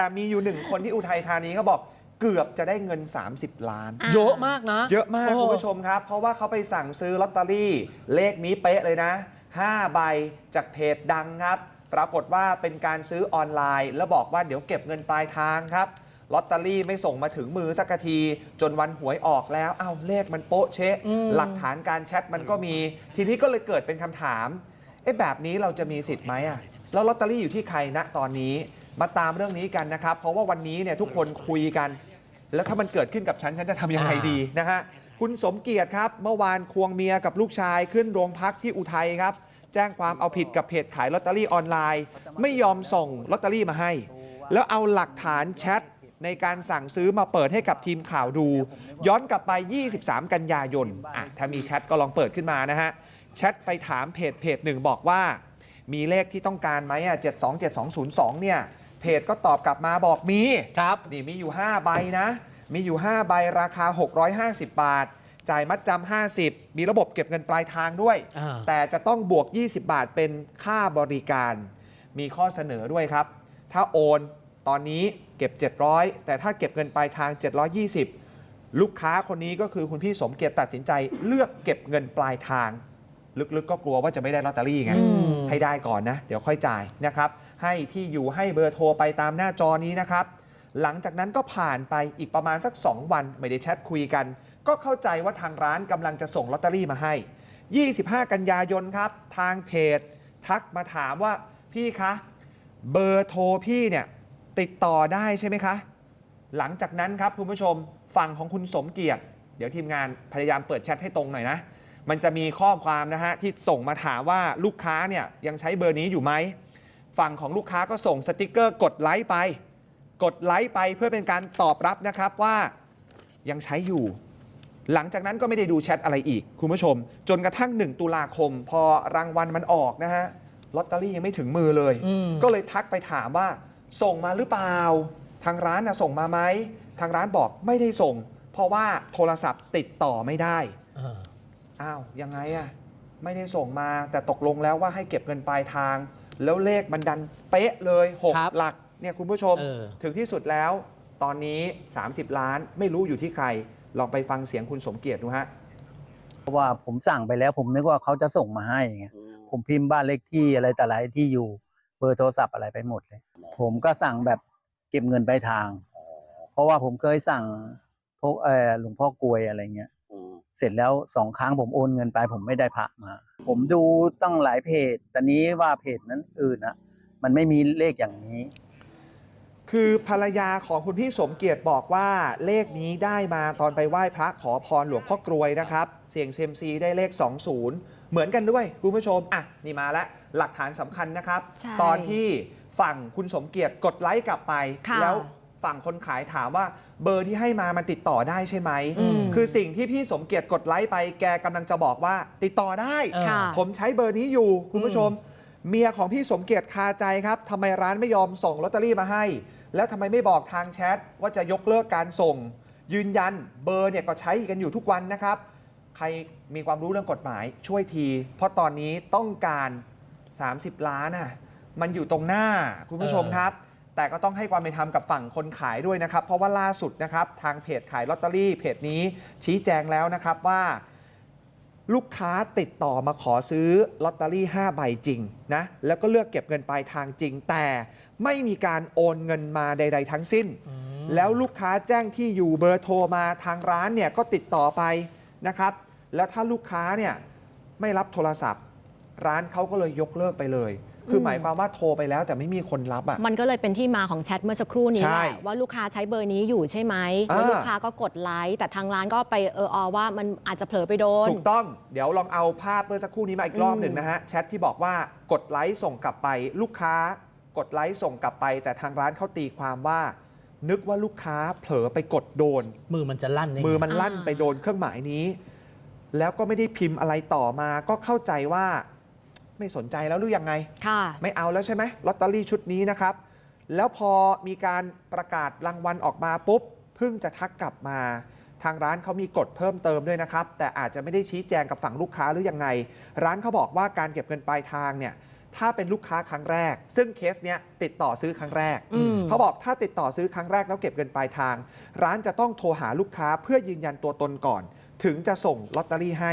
แต่มีอยู่หนึ่งคนที่อุทัยธานีเขาบอกเกือบจะได้เงิน 30 ล้าน อะ เยอะมากนะ เยอะมากโคุณผู้ชมครับ เพราะว่าเขาไปสั่งซื้อลอตเตอรี่ เลขนี้เป๊ะเลยนะ 5 ใบจากเพจดังครับ ปรากฏว่าเป็นการซื้อออนไลน์ แล้วบอกว่าเดี๋ยวเก็บเงินปลายทางครับลอตเตอรี่ไม่ส่งมาถึงมือสักที จนวันหวยออกแล้วเอ้าเลขมันโป๊ะเชะอืม หลักฐานการแชทมันก็มี ทีนี้ก็เลยเกิดเป็นคำถาม เอ๊ะแบบนี้เราจะมีสิทธิ์ไหมอะแล้วลอตเตอรี่อยู่ที่ใครณตอนนี้ มาตามเรื่องนี้กันนะครับ เพราะว่าวันนี้เนี่ยทุกคนคุยกัน แล้วถ้ามันเกิดขึ้นกับฉันฉันจะทำยังไงดีนะฮะคุณสมเกียรติครับ เมื่อวานควงเมียกับลูกชายขึ้นโรงพักที่อุทัยครับ แจ้งความเอาผิดกับเพจขายลอตเตอรี่ออนไลน์ ไม่ยอมส่งลอตเตอรี่มาให้ แล้วเอาหลักฐานแชทในการสั่งซื้อมาเปิดให้กับทีมข่าวดู ย้อนกลับไป 23 กันยายนอะถ้ามีแชทก็ลองเปิดขึ้นมานะฮะแชทไปถามเพจเพจหนึ่งบอกว่า มีเลขที่ต้องการไหมอะ727202 เนี่ย เพจก็ตอบกลับมาบอกมีครับนี่มีอยู่ 5 ใบนะ มีอยู่ 5 ใบราคา 650 บาท จ่ายมัดจำ50 มีระบบเก็บเงินปลายทางด้วยอ่าแต่จะต้องบวก 20 บาทเป็นค่าบริการ มีข้อเสนอด้วยครับ ถ้าโอนตอนนี้เก็บ 700 แต่ถ้าเก็บเงินปลายทาง 720 ลูกค้าคนนี้ก็คือคุณพี่สมเกียรติตัดสินใจเลือกเก็บเงินปลายทาง ลึกๆ ก็กลัวว่าจะไม่ได้ลอตเตอรี่ไงอืมให้ได้ก่อนนะ เดี๋ยวค่อยจ่ายนะครับ ให้ที่อยู่ให้เบอร์โทรไปตามหน้าจอนี้นะครับ หลังจากนั้นก็ผ่านไปอีกประมาณสัก 2 วัน ไม่ได้แชทคุยกัน ก็เข้าใจว่าทางร้านกำลังจะส่งลอตเตอรี่มาให้ 25 กันยายนครับ ทางเพจ ทักมาถามว่าพี่คะเบอร์โทรพี่เนี่ยติดต่อได้ใช่ไหมคะ หลังจากนั้นครับคุณผู้ชมฝั่งของคุณสมเกียรติ เดี๋ยวทีมงานพยายามเปิดแชทให้ตรงหน่อยนะ มันจะมีข้อความนะฮะที่ส่งมาถามว่าลูกค้าเนี่ยยังใช้เบอร์นี้อยู่ไหมฝั่งของลูกค้าก็ส่งสติกเกอร์กดไลค์ไป กดไลค์ไปเพื่อเป็นการตอบรับนะครับว่ายังใช้อยู่ หลังจากนั้นก็ไม่ได้ดูแชทอะไรอีก คุณผู้ชม จนกระทั่ง 1 ตุลาคม พอรางวัลมันออกนะฮะลอตเตอรี่ยังไม่ถึงมือเลยอืมก็เลยทักไปถามว่า ส่งมาหรือเปล่า ทางร้านนะส่งมาไหมทางร้านบอกไม่ได้ส่ง เพราะว่าโทรศัพท์ติดต่อไม่ได้ อ่าอ้าวยังไงอะไม่ได้ส่งมาแต่ตกลงแล้วว่าให้เก็บเงินปลายทาง แล้วเลขมันดันเป๊ะเลย ครับ 6 หลักเนี่ยคุณผู้ชม เออ ถึงที่สุดแล้ว ตอนนี้ 30 ล้านไม่รู้อยู่ที่ใคร ลองไปฟังเสียงคุณสมเกียรติดูฮะ เพราะว่าผมสั่งไปแล้ว ผมนึกว่าเขาจะส่งมาให้ไงผมพิมพ์บ้านเลขที่อะไรแต่อะไรที่อยู่เบอร์โทรศัพท์อะไรไปหมดเลย ผมก็สั่งแบบเก็บเงินปลายทาง เพราะว่าผมเคยสั่งพวกเออหลวงพ่อกลวยอะไรเงี้ย เสร็จแล้วสองครั้งผมโอนเงินไป ผมไม่ได้พระมา ผมดูตั้งหลายเพจแต่นี้ว่าเพจนั้นอื่นนะมันไม่มีเลขอย่างนี้ คือภรรยาของคุณพี่สมเกียรติบอกว่าเลขนี้ได้มาตอนไปไหว้พระขอพรหลวงพ่อกรวยนะครับ เสี่ยงเซยมซีได้เลข 20 เหมือนกันด้วยคุณผู้ชม อะ นี่มาแล้วหลักฐานสำคัญนะครับ ใช่ตอนที่ฝั่งคุณสมเกียรติกดไลค์กลับไป ค่ะ แล้ว ฝั่งคนขายถามว่าเบอร์ที่ให้มามันติดต่อได้ใช่ไหม อืม คือสิ่งที่พี่สมเกียรติกดไลค์ไป แกกำลังจะบอกว่า ติดต่อได้ เออ ค่ะ ผมใช้เบอร์นี้อยู่ คุณผู้ชม เมียของพี่สมเกียรติคาใจครับทำไมร้านไม่ยอมส่งลอตเตอรี่มาให้ แล้วทำไมไม่บอกทางแชทว่าจะยกเลิกการส่ง ยืนยันเบอร์เนี่ยก็ใช้กันอยู่ทุกวันนะครับ ใครมีความรู้เรื่องกฎหมายช่วยที เพราะตอนนี้ต้องการ 30 ล้านน่ะมันอยู่ตรงหน้าคุณผู้ชมเออครับ แต่ก็ต้องให้ความเป็นธรรมกับฝั่งคนขายด้วยนะครับ เพราะว่าล่าสุดนะครับทางเพจขายลอตเตอรี่เพจนี้ชี้แจงแล้วนะครับว่าลูกค้าติดต่อมาขอซื้อลอตเตอรี่ 5 ใบจริงนะแล้วก็เลือกเก็บเงินปลายทางจริง แต่ไม่มีการโอนเงินมาใด ๆ ทั้งสิ้นอืมแล้วลูกค้าแจ้งที่อยู่เบอร์โทรมาทางร้านเนี่ยก็ติดต่อไปนะครับ แล้วถ้าลูกค้าเนี่ยไม่รับโทรศัพท์ ร้านเขาก็เลยยกเลิกไปเลย คือมหมายความว่าโทรไปแล้วแต่ไม่มีคนรับอะ มันก็เลยเป็นที่มาของแชทเมื่อสักครู่นี้ใช่แหละว่าลูกค้าใช้เบอร์นี้อยู่ใช่ไหมอ่าแล้วลูกค้าก็กดไลค์แต่ทางร้านก็ไปเอออว่ามันอาจจะเผลอไปโดน ถูกต้องเดี๋ยวลองเอาภาพเมื่อสักครู่นี้มาอีกรอบหนึ่งนะฮะแชทที่บอกว่ากดไลค์ส่งกลับไป ลูกค้ากดไลค์ส่งกลับไป แต่ทางร้านเขาตีความว่า นึกว่าลูกค้าเผลอไปกดโดน มือมันจะลั่นได้ไงมือมันลั่นอ่าไปโดนเครื่องหมายนี้ แล้วก็ไม่ได้พิมพ์อะไรต่อมาก็เข้าใจว่า ไม่สนใจแล้วหรือยังไงค่ะไม่เอาแล้วใช่ไหมลอตเตอรี่ชุดนี้นะครับ แล้วพอมีการประกาศรางวัลออกมาปุ๊บเพิ่งจะทักกลับมา ทางร้านเขามีกฎเพิ่มเติมด้วยนะครับ แต่อาจจะไม่ได้ชี้แจงกับฝั่งลูกค้าหรือยังไง ร้านเขาบอกว่าการเก็บเงินปลายทางเนี่ยถ้าเป็นลูกค้าครั้งแรก ซึ่งเคสเนี้ยติดต่อซื้อครั้งแรกอืมเขาบอกถ้าติดต่อซื้อครั้งแรกแล้วเก็บเงินปลายทาง ร้านจะต้องโทรหาลูกค้าเพื่อยืนยันตัวตนก่อน ถึงจะส่งลอตเตอรี่ให้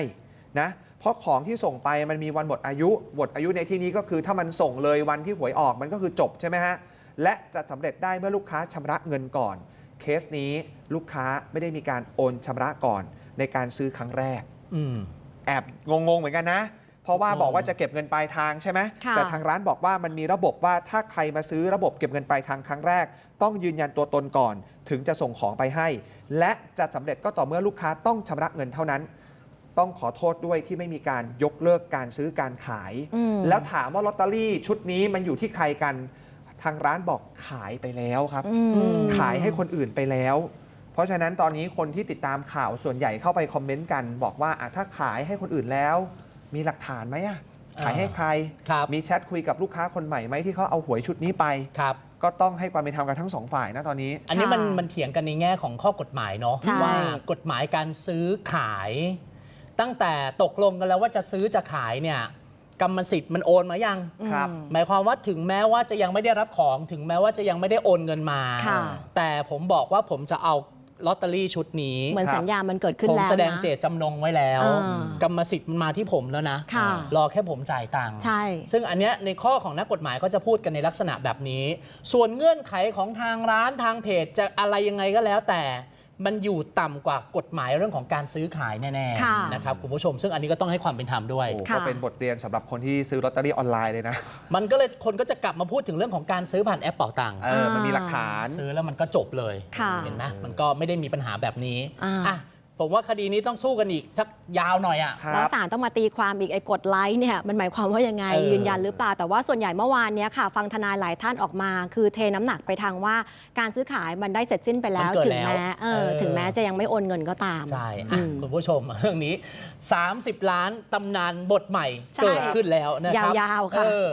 นะ เพราะของที่ส่งไปมันมีวันหมดอายุหมดอายุในที่นี้ก็คือถ้ามันส่งเลยวันที่หวยออกมันก็คือจบใช่ไหมฮะและจะสำเร็จได้เมื่อลูกค้าชำระเงินก่อน เคสนี้ลูกค้าไม่ได้มีการโอนชำระก่อนในการซื้อครั้งแรกอืมแอบงงๆเหมือนกันนะ เพราะว่างงบอกว่าจะเก็บเงินปลายทางใช่ไหมค่ะแต่ทางร้านบอกว่ามันมีระบบว่าถ้าใครมาซื้อระบบเก็บเงินปลายทางครั้งแรก ต้องยืนยันตัวตนก่อน ถึงจะส่งของไปให้ และจะสำเร็จก็ต่อเมื่อลูกค้าต้องชำระเงินเท่านั้น ต้องขอโทษด้วยที่ไม่มีการยกเลิกการซื้อการขาย อืม แล้วถามว่าลอตเตอรี่ชุดนี้มันอยู่ที่ใครกันทางร้านบอกขายไปแล้วครับ อืม ขายให้คนอื่นไปแล้ว เพราะฉะนั้นตอนนี้คนที่ติดตามข่าวส่วนใหญ่เข้าไปคอมเมนต์กัน บอกว่าอะถ้าขายให้คนอื่นแล้ว มีหลักฐานไหมอะขายให้ใคร ครับ มีแชทคุยกับลูกค้าคนใหม่ไหมที่เขาเอาหวยชุดนี้ไป ครับ ก็ต้องให้ความเป็นธรรมกันทั้งสองฝ่ายนะตอนนี้ อันนี้มันค่ะมันเถียงกันในแง่ของข้อกฎหมายเนาะใช่ว่ากฎหมายการซื้อขาย ตั้งแต่ตกลงกันแล้วว่าจะซื้อจะขายเนี่ยกรรมสิทธิ์มันโอนมายัง ครับอืมหมายความว่าถึงแม้ว่าจะยังไม่ได้รับของถึงแม้ว่าจะยังไม่ได้โอนเงินมา ค่ะ แต่ผมบอกว่าผมจะเอาลอตเตอรี่ชุดนี้ เหมือนครับสัญญามันเกิดขึ้นผมแล้วแสดงนะเจตจำนงไว้แล้ว อ่ากรรมสิทธิ์มันมาที่ผมแล้วนะ ค่ะ รอแค่ผมจ่ายตังค์ ใช่ ซึ่งอันเนี้ยในข้อของนักกฎหมายก็จะพูดกันในลักษณะแบบนี้ ส่วนเงื่อนไขของทางร้านทางเพจจะอะไรยังไงก็แล้วแต่ มันอยู่ต่ำกว่ากฎหมายเรื่องของการซื้อขายแน่ค่ะ ๆนะครับคุณผู้ชม ซึ่งอันนี้ก็ต้องให้ความเป็นธรรมด้วย โอ้ค่ะ ก็เป็นบทเรียนสำหรับคนที่ซื้อลอตเตอรี่ออนไลน์เลยนะ มันก็เลยคนก็จะกลับมาพูดถึงเรื่องของการซื้อผ่านแอปเป๋าตังค์เออ มันมีหลักฐาน ซื้อแล้วมันก็จบเลยค่ะเห็นไหมมันก็ไม่ได้มีปัญหาแบบนี้อ่า อะ ผมว่าคดีนี้ต้องสู้กันอีกสักยาวหน่อยอะ ครับ แล้วศาลต้องมาตีความอีกไอ้กดไลค์เนี่ยมันหมายความว่ายังไงเออยืนยันหรือเปล่า แต่ว่าส่วนใหญ่เมื่อวานเนี้ยค่ะ ฟังทนายหลายท่านออกมา คือเทน้ำหนักไปทางว่าการซื้อขายมันได้เสร็จสิ้นไปแล้ว มันเกิดถึงแล้วแม้เออเออ ถึงแม้จะยังไม่โอนเงินก็ตาม ใช่อือะมคุณผู้ชมเรื่องนี้ 30 ล้านตำนานบทใหม่ใช่เกิดขึ้นแล้วนะครับยาวๆค่ะ เออ